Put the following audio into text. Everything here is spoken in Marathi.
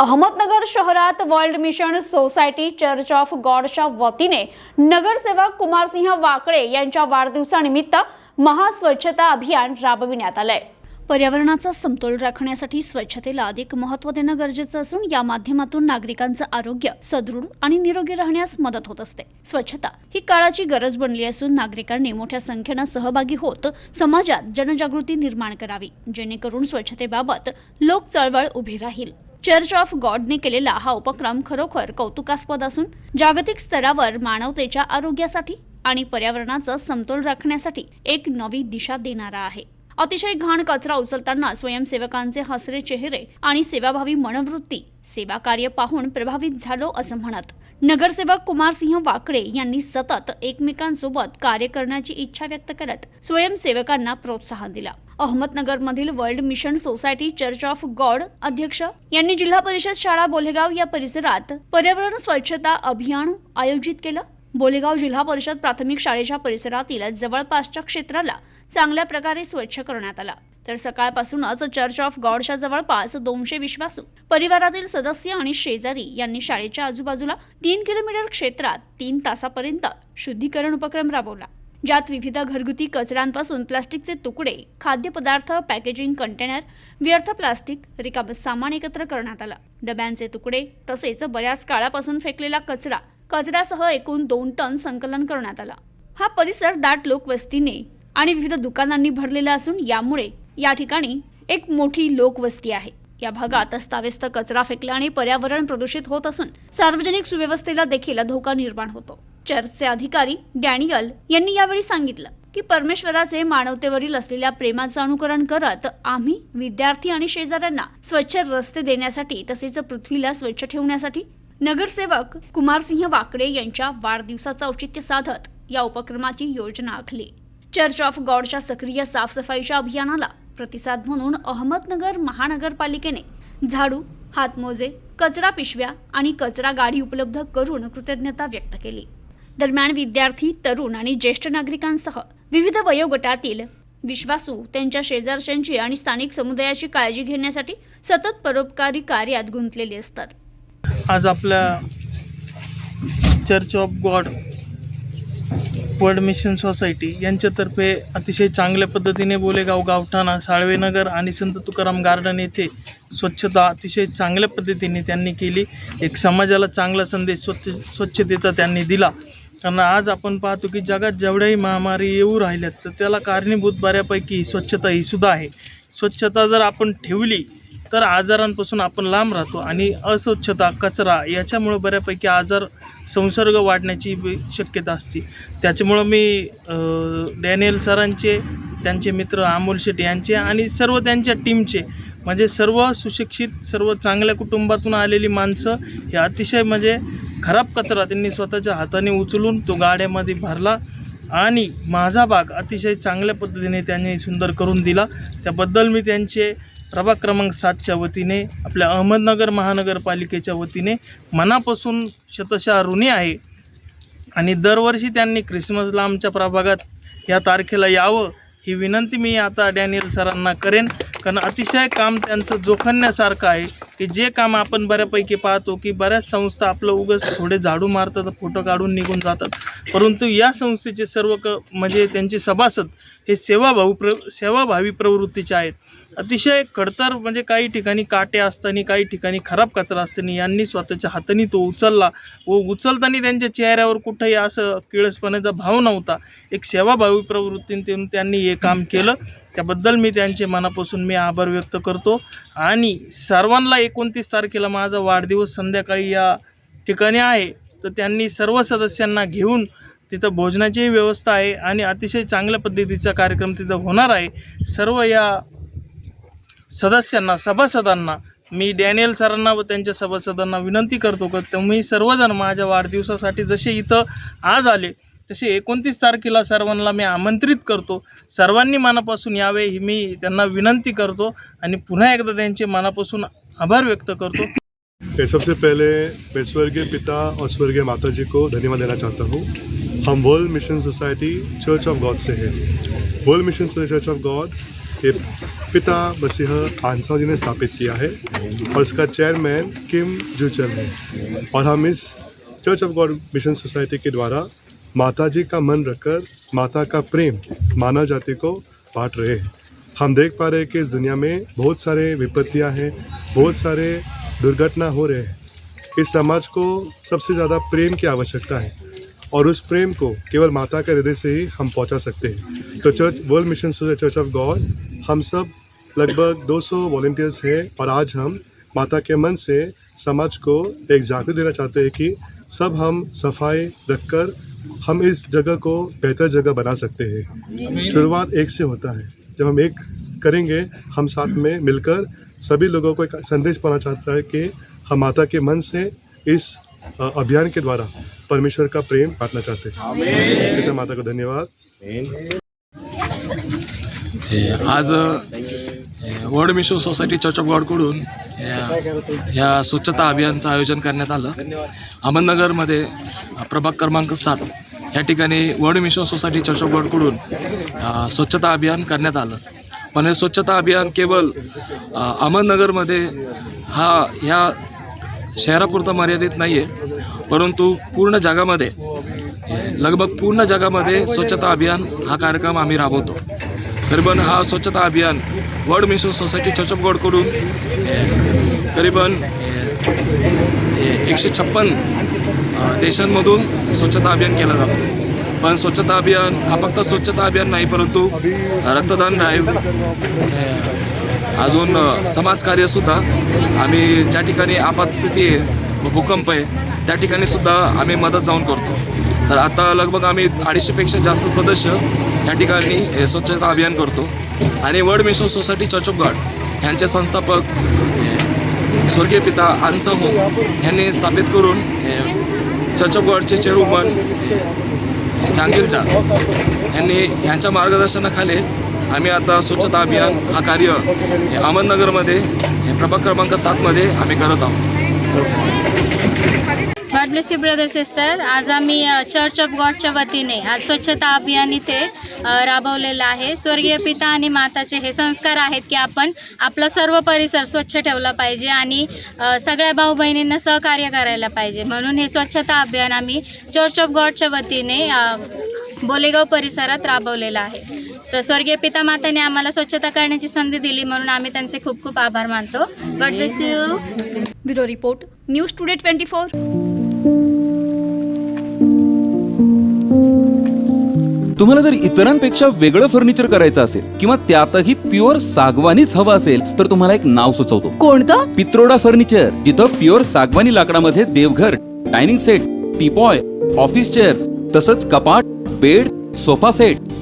अहमदनगर शहरात world mission society church of गॉडच्या वतीने नगरसेवक कुमारसिंह वाकळे यांच्या वाढदिवसानिमित्त महास्वच्छता अभियान राबविण्यात आलंय. पर्यावरणाचा समतोल राखण्यासाठी स्वच्छतेला अधिक महत्त्व देणं गरजेचं असून या माध्यमातून नागरिकांचं आरोग्य सदृढ आणि निरोगी राहण्यास मदत होत असते. स्वच्छता ही काळाची गरज बनली असून नागरिकांनी मोठ्या संख्येनं सहभागी होत समाजात जनजागृती निर्माण करावी जेणेकरून स्वच्छतेबाबत लोक चळवळ उभी राहील. चर्च ऑफ गॉडने केलेला हा उपक्रम खरोखर कौतुकास्पद असून जागतिक स्तरावर मानवतेच्या आरोग्यासाठी आणि पर्यावरणाचा समतोल राखण्यासाठी एक नवी दिशा देणारा आहे. अतिशय घाण कचरा उचलताना स्वयंसेवकांचे हसरे चेहरे आणि सेवाभावी मनोवृत्ती सेवा कार्य पाहून प्रभावित झालो असं म्हणत नगरसेवक कुमारसिंह वाकडे यांनी सतत एकमेकांसोबत कार्य करण्याची इच्छा व्यक्त करत स्वयंसेवकांना प्रोत्साहन दिला. अहमदनगरमधील world mission society church of God अध्यक्ष यांनी जिल्हा परिषद शाळा बोलेगाव या परिसरात पर्यावरण स्वच्छता अभियान आयोजित केलं. बोलेगाव जिल्हा परिषद प्राथमिक शाळेच्या परिसरातील जवळपासच्या क्षेत्राला चांगल्या प्रकारे स्वच्छ करण्यात आला. तर सकाळपासूनच चर्च ऑफ गॉडच्या जवळपास दोनशे विश्वासू परिवारातील सदस्य आणि शेजारी यांनी शाळेच्या आजूबाजूला तीन किलोमीटर क्षेत्रात तीन तासापर्यंत शुद्धीकरण उपक्रम राबवला ज्यात विविध घरगुती कचऱ्यांपासून प्लास्टिकचे तुकडे खाद्यपदार्थ पॅकेजिंग कंटेनर व्यर्थ प्लास्टिक रिकाम सामान एकत्र करण्यात आलं. डब्यांचे तुकडे तसेच बऱ्याच काळापासून फेकलेला कचरा कचऱ्यासह एकूण दोन टन संकलन करण्यात आला. हा परिसर दाट लोकवस्तीने आणि विविध दुकानांनी भरलेला असून यामुळे या ठिकाणी एक मोठी लोकवस्ती आहे. या भागात अस्ताव्यस्त कचरा फेकल्याने पर्यावरण प्रदूषित होत असून सार्वजनिक सुव्यवस्थेला देखील धोका निर्माण होतो. चर्चचे अधिकारी डॅनियल यांनी यावेळी सांगितलं की परमेश्वराचे मानवतेवरील असलेल्या प्रेमाचं अनुकरण करत आम्ही विद्यार्थी आणि शेजाऱ्यांना स्वच्छ रस्ते देण्यासाठी तसेच पृथ्वीला स्वच्छ ठेवण्यासाठी नगरसेवक कुमारसिंह वाकडे यांच्या वाढदिवसाचं औचित्य साधत या उपक्रमाची योजना आखली. चर्च ऑफ गॉडच्या सक्रिय साफसफाईच्या अभियानाला प्रतिसाद म्हणून अहमदनगर महानगरपालिकेने झाडू हातमोजे कचरा पिशव्या आणि कचरा गाडी उपलब्ध करून कृतज्ञता व्यक्त केली. दरम्यान विद्यार्थी तरुण आणि ज्येष्ठ नागरिकांसह विविध वयोगटातील विश्वासू त्यांच्या शेजारच्यांची आणि स्थानिक समुदायाची काळजी घेण्यासाठी सतत परोपकारी कार्यात गुंतलेले असतात. आज आपल्या church of God world mission society यांच्यातर्फे अतिशय चांगल्या पद्धतीने बोलेगाव गावठाणा साळवेनगर आणि संत तुकाराम गार्डन येथे स्वच्छता अतिशय चांगल्या पद्धतीने त्यांनी केली. एक समाजाला चांगला संदेश स्वच्छ स्वच्छतेचा त्यांनी दिला. कारण आज आपण पाहतो की जगात जेवढ्याही महामारी येऊ राहिल्यात तर त्याला कारणीभूत बऱ्यापैकी स्वच्छता ही सुद्धा आहे. स्वच्छता जर आपण ठेवली तर आजारांपासून आपण लांब राहतो आणि अस्वच्छता कचरा याच्यामुळं बऱ्यापैकी आजार संसर्ग वाढण्याची बी शक्यता असते. त्याच्यामुळं मी डॅनियल सरांचे त्यांचे मित्र अमोल शेट यांचे आणि सर्व त्यांच्या टीमचे म्हणजे सर्व सुशिक्षित सर्व चांगल्या कुटुंबातून आलेली माणसं हे अतिशय म्हणजे खराब कचरा त्यांनी स्वतःच्या हाताने उचलून तो गाड्यामध्ये भरला आणि माझा भाग अतिशय चांगल्या पद्धतीने त्यांनी सुंदर करून दिला. त्याबद्दल मी त्यांचे प्रभाग क्रमांक सातच्या वतीने आपल्या अहमदनगर महानगरपालिकेच्या वतीने मनापासून शतशः ऋणी आहे. आणि दरवर्षी त्यांनी ख्रिसमसला आमच्या प्रभागात या तारखेला यावं ही विनंती मी आता डॅनियल सरांना करेन. कारण अतिशय काम त्यांचं जोखण्यासारखं आहे की जे काम आपण बऱ्यापैकी पाहतो की बऱ्याच संस्था आपलं उगस थोडे झाडू मारतात फोटो काढून निघून जातात. परंतु या संस्थेचे सर्व क म्हणजे त्यांचे सभासद हे सेवाभाऊ प्र सेवाभावी प्रवृत्तीचे आहेत. अतिशय खडतर म्हणजे काही ठिकाणी काटे असताना काही ठिकाणी खराब कचरा असताना यांनी स्वतःच्या हाताने तो उचलला व उचलताना त्यांच्या चेहऱ्यावर कुठंही असं किळसपणाचा भाव नव्हता एक सेवाभावी प्रवृत्तीतून त्यांनी हे काम केलं. त्याबद्दल मी त्यांचे मनापासून मी आभार व्यक्त करतो. आणि सर्वांना एकोणतीस तारखेला माझा वाढदिवस संध्याकाळी या ठिकाणी आहे. तर त्यांनी सर्व सदस्यांना घेऊन तिथं भोजनाचीही व्यवस्था आहे आणि अतिशय चांगल्या पद्धतीचा कार्यक्रम तिथं होणार आहे. सर्व या सदस्यांना सभासदांना मी डॅनियल सरांना व त्यांच्या सभासदांना विनंती करतो की तुम्ही सर्वजण माझ्या वाढदिवसासाठी जसे इथं आज आले तसे एकोणतीस तारखेला सर्वांना मी आमंत्रित करतो. सर्वांनी मनापासून यावे ही मी त्यांना विनंती करतो आणि पुन्हा एकदा त्यांचे मनापासून आभार व्यक्त करतो. सबसे पहले मैं स्वर्गीय पिता और स्वर्गीय माता जी को धन्यवाद देना चाहता हूँ। हम world mission society church of God से हैं। World mission church of God के पिता मसीह आंसा जी ने स्थापित किया है और इसका चेयरमैन किम जुचल है। और हम इस church of God mission society के द्वारा माता जी का मन रखकर, माता का प्रेम मानव जाति को बांट रहे हैं। हम देख पा रहे हैं कि इस दुनिया में बहुत सारे विपत्तियाँ हैं, बहुत सारे दुर्घटना हो रहे हैं। इस समाज को सबसे ज़्यादा प्रेम की आवश्यकता है। और उस प्रेम को केवल माता के हृदय से ही हम पहुँचा सकते हैं। तो church, world mission church of God, हम सब लगभग 200 वॉल्टियर्स हैं और आज हम माता के मन से समाज को एक जागृति देना चाहते हैं कि सब हम सफ़ाई रखकर हम इस जगह को बेहतर जगह बना सकते हैं। शुरुआत एक से होता है। जब हम एक करेंगे, हम साथ में मिलकर सभी लोगों को एक संदेश पाना चाहता है कि हम माता के मन से इस अभियान के द्वारा परमेश्वर का प्रेम बांटना चाहते हैं। पिता माता को धन्यवाद। जे आज world mission society church of गॉडकडून या- या स्वच्छता अभियानचं आयोजन करण्यात आलं. अहमदनगरमध्ये प्रभाग क्रमांक सात या ठिकाणी world mission society church of गॉडकडून स्वच्छता अभियान करण्यात आलं. पण हे स्वच्छता अभियान केवळ अहमदनगरमध्ये हा ह्या शहरापुरतं मर्यादित नाही आहे परंतु पूर्ण जगामध्ये लगभग पूर्ण जगामध्ये स्वच्छता अभियान हा कार्यक्रम आम्ही राबवतो. करीबन हा स्वच्छता अभियान वर्ल्ड मिशन सोसायटी चर्च करीबन एकशे छप्पन देशांमधून स्वच्छता अभियान केलं जातं. पण स्वच्छता अभियान हा फक्त स्वच्छता अभियान नाही परंतु रक्तदान ड्राईव्ह अजून समाजकार्यसुद्धा आम्ही ज्या ठिकाणी आपातस्थिती आहे भूकंप आहे त्या ठिकाणी सुद्धा आम्ही मदत जाऊन करतो. तर आता लगभग आम्ही अडीचशेपेक्षा जास्त सदस्य या ठिकाणी स्वच्छता अभियान करतो. आणि world mission society church of God यांचे संस्थापक स्वर्गीय पिता आनसाहू यांनी स्थापित करून चर्च ऑफ गॉडचे चेअरवुमन चांगिलचा यांनी यांच्या मार्गदर्शनाखाली आम्ही आता स्वच्छता अभियान हा कार्य अहमदनगरमध्ये प्रभाग क्रमांक सातमध्ये आम्ही करत आहोत. God bless you brother sister. आज आम्ही चर्च ऑफ गॉडच्या वतीने आज स्वच्छता अभियान इथे राबवलेलं आहे. स्वर्गीय पिता आणि माताचे हे संस्कार आहेत की आपण आपला सर्व परिसर स्वच्छ ठेवला पाहिजे आणि सगळ्या भाऊ बहिणींना सहकार्य करायला पाहिजे. म्हणून हे स्वच्छता अभियान आम्ही चर्च ऑफ गॉडच्या वतीने बोलेगाव परिसरात राबवलेलं आहे. तर स्वर्गीय पिता माताने आम्हाला स्वच्छता करण्याची संधी दिली म्हणून आम्ही त्यांचे खूप खूप आभार मानतो. God bless you bureau report news today twenty four. तुम्हाला जर इतरांपेक्षा वेगळं फर्निचर करायचं असेल किंवा त्यातही प्युअर सागवानीच हवं असेल तर तुम्हाला एक नाव सुचवतो. कोणतं? पित्रोडा फर्निचर जिथं प्युअर सागवानी लाकडामध्ये देवघर dining set teapoy office chair तसंच कपाट bed sofa set